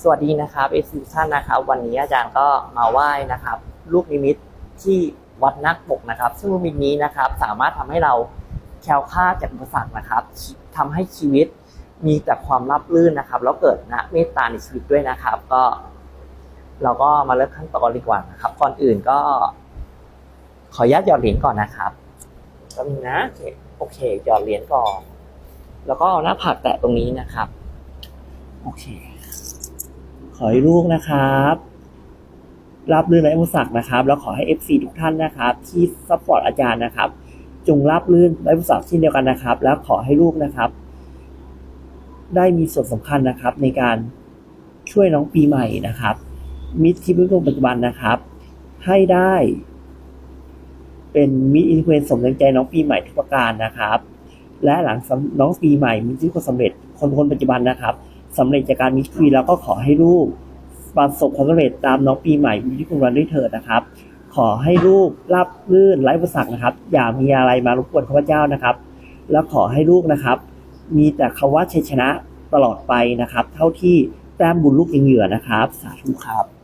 สวัสดีนะครับเอซิท่านนะครับ วันนี้อาจารย์ก็มาไหว้นะครับ ลูกนิมิตที่วัดนักปกนะครับ ซึ่งลูกนิมิตนี้นะครับ สามารถทำให้เราแคล้วคลาดจากอุปสรรคนะครับทำให้ชีวิตมีแต่ความราบรื่นนะครับ แล้วเกิดนะเมตตาในชีวิตด้วยนะครับ ก็ เราก็มาเริ่มขั้นตอนดีกว่านะครับ ก่อนอื่นก็ ขออนุญาตหยอดเหรียญก่อนนะครับก็มีนะโอเคโอเคหยอดเหรียญก่อน แล้วก็เอาหน้าผากแตะตรงนี้นะครับ โอเค ขอให้ลูกนะครับรับลื่นในอุปสรรคนะครับ แล้วขอให้ FC ทุกท่านนะครับ ที่ซัพพอร์ตอาจารย์นะครับ จงรับลื่นในอุปสรรคเช่นเดียวกันนะครับ แล้วขอให้ลูกนะครับ ได้มีส่วนสำคัญนะครับ ในการช่วยน้องปีใหม่นะครับ มิตรที่พึ่งปัจจุบันนะครับ ให้ได้ เป็นมิตรอินฟลูเอนซ์สมดังใจน้องปีใหม่ทุกประการนะครับ และหลังน้องปีใหม่มีที่คนสำเร็จคนคนปัจจุบันนะครับ สำเร็จจากการมิตรคุยแล้วก็ขอให้ลูกประสบความสำเร็จตามน้องปีใหม่ที่คุณวันด้วยเถิดนะครับ ขอให้ลูกรับลื่นไร้อุปสรรคนะครับ อย่ามีอะไรมารบกวนข้าพเจ้านะครับ แล้วขอให้ลูกนะครับ มีแต่คำว่าชัยชนะตลอดไปนะครับ เท่าที่แต้มบุญลูกยังเหยื่อนะครับ สาธุครับ